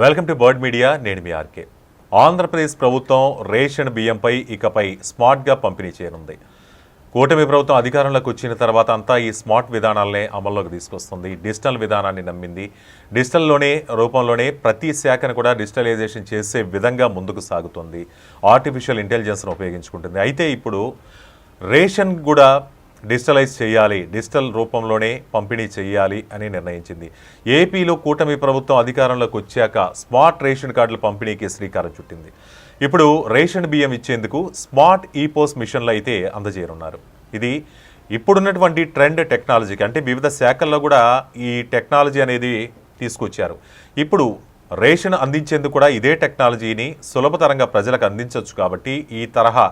Welcome to bird media నేను మీ RK. Andhra Pradesh ప్రభుత్వం ration బియ్యంపై ఇకపై స్మార్ట్గా పంపిణీ చేయనుంది. కూటమి ప్రభుత్వం అధికారంలోకి వచ్చిన తర్వాత అంతా ఈ స్మార్ట్ విధానాలనే అమల్లోకి తీసుకొస్తుంది. డిజిటల్ విధానాన్ని నమ్మింది. డిజిటల్లోనే రూపంలోనే ప్రతి శాఖను కూడా డిజిటలైజేషన్ చేసే విధంగా ముందుకు సాగుతుంది. ఆర్టిఫిషియల్ ఇంటెలిజెన్స్ను ఉపయోగించుకుంటుంది. అయితే ఇప్పుడు రేషన్ కూడా డిజిటలైజ్ చేయాలి డిజిటల్ రూపంలోనే పంపిణీ చేయాలి అని నిర్ణయించింది. ఏపీలో కూటమి ప్రభుత్వం అధికారంలోకి వచ్చాక స్మార్ట్ రేషన్ కార్డుల పంపిణీకి శ్రీకారం చుట్టింది. ఇప్పుడు రేషన్ బియ్యం ఇచ్చేందుకు స్మార్ట్ ఈపోస్ మిషన్లు అయితే అందజేయనున్నారు. ఇది ఇప్పుడున్నటువంటి ట్రెండ్ టెక్నాలజీకి అంటే వివిధ శాఖల్లో కూడా ఈ టెక్నాలజీ అనేది తీసుకొచ్చారు. ఇప్పుడు రేషన్ అందించేందుకు కూడా ఇదే టెక్నాలజీని సులభతరంగా ప్రజలకు అందించవచ్చు కాబట్టి ఈ తరహా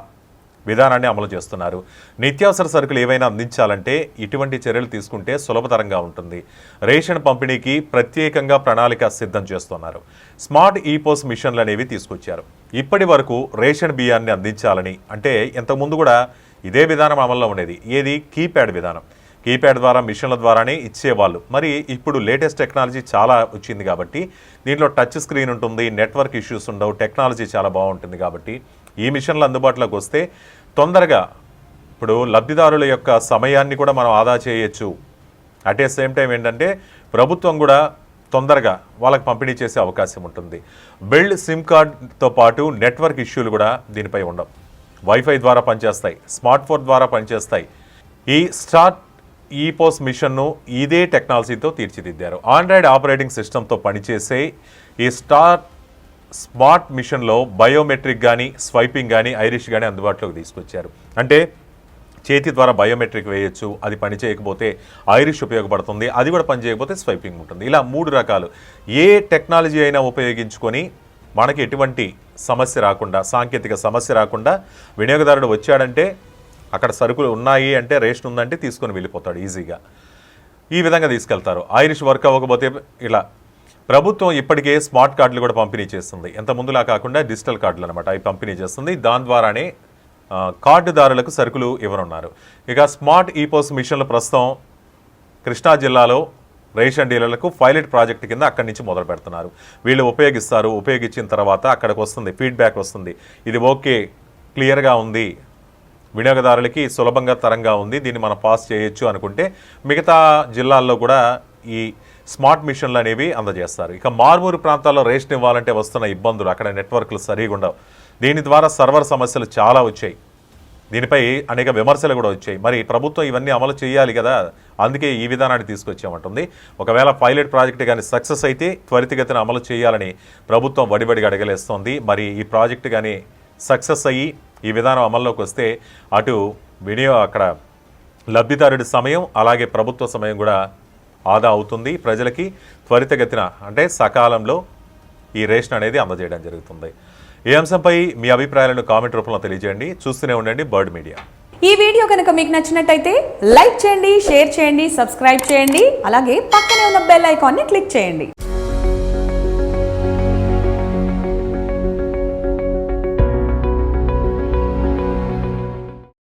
విధానాన్ని అమలు చేస్తున్నారు. నిత్యావసర సరుకులు ఏవైనా అందించాలంటే ఇటువంటి చర్యలు తీసుకుంటే సులభతరంగా ఉంటుంది. రేషన్ పంపిణీకి ప్రత్యేకంగా ప్రణాళిక సిద్ధం చేస్తున్నారు. స్మార్ట్ ఈపోస్ మిషన్లు అనేవి తీసుకొచ్చారు. ఇప్పటి వరకు రేషన్ బియ్యాన్ని అందించాలని అంటే ఇంతకుముందు కూడా ఇదే విధానం అమల్లో ఉండేది. ఏది? కీప్యాడ్ విధానం. కీప్యాడ్ ద్వారా మిషన్ల ద్వారానే ఇచ్చేవాళ్ళు. మరి ఇప్పుడు లేటెస్ట్ టెక్నాలజీ చాలా వచ్చింది కాబట్టి దీంట్లో టచ్ స్క్రీన్ ఉంటుంది నెట్వర్క్ ఇష్యూస్ ఉండవు టెక్నాలజీ చాలా బాగుంటుంది కాబట్టి ఈ మిషన్లు అందుబాటులోకి వస్తే తొందరగా ఇప్పుడు లబ్ధిదారుల యొక్క సమయాన్ని కూడా మనం ఆదా చేయొచ్చు. అట్ ఏ సేమ్ టైం ఏంటంటే ప్రభుత్వం కూడా తొందరగా వాళ్ళకి పంపిణీ చేసే అవకాశం ఉంటుంది. బిల్డ్ సిమ్ కార్డ్తో పాటు నెట్వర్క్ ఇష్యూలు కూడా దీనిపై ఉండవు. వైఫై ద్వారా పనిచేస్తాయి స్మార్ట్ ఫోన్ ద్వారా పనిచేస్తాయి. ఈ స్టార్ట్ ఈపోస్ మిషన్ను ఇదే టెక్నాలజీతో తీర్చిదిద్దారు. ఆండ్రాయిడ్ ఆపరేటింగ్ సిస్టంతో పనిచేసే ఈ స్టార్ స్మార్ట్ మిషన్లో బయోమెట్రిక్ కానీ స్వైపింగ్ కానీ ఐరిష్ కానీ అందుబాటులోకి తీసుకొచ్చారు. అంటే చేతి ద్వారా బయోమెట్రిక్ వేయొచ్చు అది పని చేయకపోతే ఐరిష్ ఉపయోగపడుతుంది అది కూడా పని చేయకపోతే స్వైపింగ్ ఉంటుంది. ఇలా మూడు రకాలు. ఏ టెక్నాలజీ అయినా ఉపయోగించుకొని మనకి ఎటువంటి సమస్య రాకుండా సాంకేతిక సమస్య రాకుండా వినియోగదారుడు వచ్చాడంటే అక్కడ సరుకులు ఉన్నాయి అంటే రేషన్ ఉందంటే తీసుకొని వెళ్ళిపోతాడు ఈజీగా. ఈ విధంగా తీసుకెళ్తారు. ఐరిష్ వర్క్ అవ్వకపోతే ఇలా ప్రభుత్వం ఇప్పటికే స్మార్ట్ కార్డులు కూడా పంపిణీ చేస్తుంది. ఎంత ముందులా కాకుండా డిజిటల్ కార్డులు అనమాట అవి పంపిణీ చేస్తుంది. దాని ద్వారానే కార్డుదారులకు సరుకులు ఇవ్వనున్నారు. ఇక స్మార్ట్ ఈపోస్ మిషన్లు ప్రస్తుతం కృష్ణా జిల్లాలో రేషన్ డీలర్లకు పైలట్ ప్రాజెక్ట్ కింద అక్కడి నుంచి మొదలు పెడుతున్నారు. వీళ్ళు ఉపయోగిస్తారు. ఉపయోగించిన తర్వాత అక్కడికి వస్తుంది. ఫీడ్బ్యాక్ వస్తుంది. ఇది ఓకే క్లియర్గా ఉంది. వినియోగదారులకి సులభంగా తరంగా ఉంది. దీన్ని మనం పాస్ చేయొచ్చు అనుకుంటే మిగతా జిల్లాల్లో కూడా ఈ స్మార్ట్ మిషన్లు అనేవి అందజేస్తారు. ఇక మారుమూరు ప్రాంతాల్లో రేషన్ ఇవ్వాలంటే వస్తున్న ఇబ్బందులు అక్కడ నెట్వర్క్లు సరిగా ఉండవు. దీని ద్వారా సర్వర్ సమస్యలు చాలా వచ్చాయి. దీనిపై అనేక విమర్శలు కూడా వచ్చాయి. మరి ప్రభుత్వం ఇవన్నీ అమలు చేయాలి కదా? అందుకే ఈ విధానాన్ని తీసుకొచ్చామంటుంది. ఒకవేళ పైలట్ ప్రాజెక్ట్ కానీ సక్సెస్ అయితే త్వరితగతిన అమలు చేయాలని ప్రభుత్వం వడివడిగా అడగలేస్తోంది. మరి ఈ ప్రాజెక్ట్ కానీ సక్సెస్ అయ్యి ఈ విధానం అమల్లోకి వస్తే అటు వినియో అక్కడ లబ్ధిదారుడి సమయం అలాగే ప్రభుత్వ సమయం కూడా ఆదా అవుతుంది. ప్రజలకి త్వరితగతిన అంటే సకాలంలో ఈ రేషన్ అనేది అందజేయడం జరుగుతుంది. ఈ అంశంపై మీ అభిప్రాయాలను కామెంట్ రూపంలో తెలియజేయండి. చూస్తూనే ఉండండి బర్డ్ మీడియా. ఈ వీడియో కనుక మీకు నచ్చినట్టయితే లైక్ చేయండి షేర్ చేయండి సబ్స్క్రైబ్ చేయండి అలాగే పక్కనే ఉన్న బెల్ ఐకాన్ని క్లిక్ చేయండి.